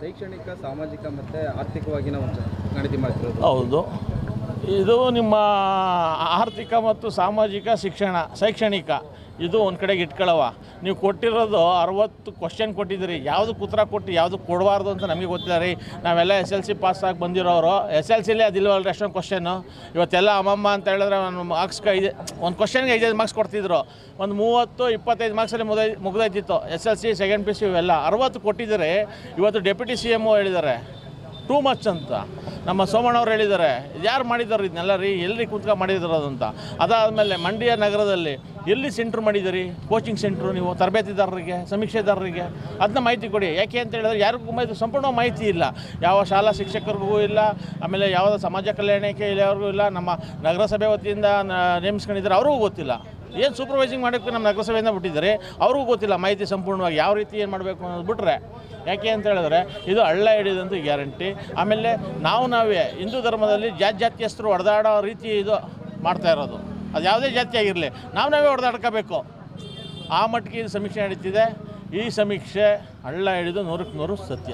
ಶೈಕ್ಷಣಿಕ ಸಾಮಾಜಿಕ ಮತ್ತು ಆರ್ಥಿಕವಾಗಿ ನಾವು ಗಣತಿ ಮಾಡ್ತಿರೋದು? ಹೌದು. ಇದು ನಿಮ್ಮ ಆರ್ಥಿಕ ಮತ್ತು ಸಾಮಾಜಿಕ ಶಿಕ್ಷಣ, ಶೈಕ್ಷಣಿಕ. ಇದು ಒಂದು ಕಡೆಗೆ ಇಟ್ಕೊಳ್ಳವ ನೀವು ಕೊಟ್ಟಿರೋದು ಅರವತ್ತು ಕ್ವಶನ್ ಕೊಟ್ಟಿದ್ದೀರಿ. ಯಾವುದು ಉತ್ತರ ಕೊಟ್ಟು, ಯಾವುದು ಕೊಡಬಾರ್ದು ಅಂತ ನಮಗೆ ಗೊತ್ತಿಲ್ಲ ರೀ. ನಾವೆಲ್ಲ ಎಸ್ ಎಲ್ ಸಿ ಪಾಸಾಗಿ ಬಂದಿರೋರು. ಎಸ್ ಎಲ್ ಸಿಲೇ ಅದಿಲ್ವಲ್ಲ ಎಷ್ಟೊಂದು ಕ್ವಶನ್ನು ಇವತ್ತೆಲ್ಲ ಅಮ್ಮಮ್ಮ ಅಂತ ಹೇಳಿದ್ರೆ ನಾನು ಮಾರ್ಕ್ಸ್ಗೆ ಐದು, ಒಂದು ಕ್ವಶನ್ಗೆ ಐದೈದು ಮಾರ್ಕ್ಸ್ ಕೊಡ್ತಿದ್ರು. ಒಂದು ಮೂವತ್ತು, ಇಪ್ಪತ್ತೈದು ಮಾರ್ಕ್ಸಲ್ಲಿ ಮುಗ್ದೈ ಮುಗ್ದೈತಿತ್ತು S L C second P C ಇವೆಲ್ಲ. ಅರವತ್ತು ಕೊಟ್ಟಿದ್ದಾರೆ. ಇವತ್ತು ಡೆಪ್ಯೂಟಿ ಸಿ ಎಂ ಹೇಳಿದ್ದಾರೆ. ಟೂ ಮಚ್ ಅಂತ. ನಮ್ಮ ಸೋಮಣ್ಣವ್ರು ಹೇಳಿದ್ದಾರೆ, ಯಾರು ಮಾಡಿದ್ದಾರೆ ಇದನ್ನೆಲ್ಲ ರೀ? ಎಲ್ಲಿ ಕೂತ್ಕೊಂಡು ಮಾಡಿದ್ರು ಅಂತ. ಅದಾದಮೇಲೆ ಮಂಡ್ಯ ನಗರದಲ್ಲಿ ಎಲ್ಲಿ ಸೆಂಟ್ರ್ ಮಾಡಿದ್ದೀರಿ? ಕೋಚಿಂಗ್ ಸೆಂಟ್ರು ನೀವು, ತರಬೇತಿದಾರರಿಗೆ, ಸಮೀಕ್ಷೆದಾರರಿಗೆ? ಅದನ್ನ ಮಾಹಿತಿ ಕೊಡಿ. ಯಾಕೆ ಅಂತ ಹೇಳಿದ್ರೆ ಯಾರಿಗೂ ಮಾಹಿತಿ ಸಂಪೂರ್ಣ ಮಾಹಿತಿ ಇಲ್ಲ. ಯಾವ ಶಾಲಾ ಶಿಕ್ಷಕರಿಗೂ ಇಲ್ಲ, ಆಮೇಲೆ ಯಾವ ಸಮಾಜ ಕಲ್ಯಾಣಕ್ಕೆ ಇಲ್ಲಿಯವ್ರಿಗೂ ಇಲ್ಲ, ನಮ್ಮ ನಗರಸಭೆ ವತಿಯಿಂದ ನೇಮಿಸ್ಕೊಂಡಿದ್ದಾರೆ, ಅವ್ರಿಗೂ ಗೊತ್ತಿಲ್ಲ. ಏನು ಸೂಪರ್ವೈಸಿಂಗ್ ಮಾಡೋಕ್ಕೆ ನಮ್ಮ ನಗರಸಭೆಯಿಂದ ಬಿಟ್ಟಿದ್ದಾರೆ? ಅವ್ರಿಗೂ ಗೊತ್ತಿಲ್ಲ, ಮಾಹಿತಿ ಸಂಪೂರ್ಣವಾಗಿ ಯಾವ ರೀತಿ ಏನು ಮಾಡಬೇಕು ಅನ್ನೋದು ಬಿಟ್ಟರೆ ಯಾಕೆ ಅಂತ ಹೇಳಿದ್ರೆ, ಇದು ಹಳ್ಳ ಹಿಡಿದಂತೂ ಗ್ಯಾರಂಟಿ. ಆಮೇಲೆ ನಾವು ನಾವೇ ಹಿಂದೂ ಧರ್ಮದಲ್ಲಿ ಜಾತಿ ಜಾತಿಯಸ್ಥರು ಹೊಡೆದಾಡೋ ರೀತಿ ಇದು ಮಾಡ್ತಾ ಇರೋದು. ಅದು ಯಾವುದೇ ಜಾತಿ ಆಗಿರಲಿ, ನಾವು ನಾವೇ ಹೊಡೆದಾಡ್ಕೋಬೇಕು. ಆ ಮಟ್ಟಿಗೆ ಇದು ಸಮೀಕ್ಷೆ ನಡೀತಿದೆ. ಈ ಸಮೀಕ್ಷೆ ಹಳ್ಳ ಹಿಡಿದು ನೂರಕ್ಕೆ ನೂರು ಸತ್ಯ.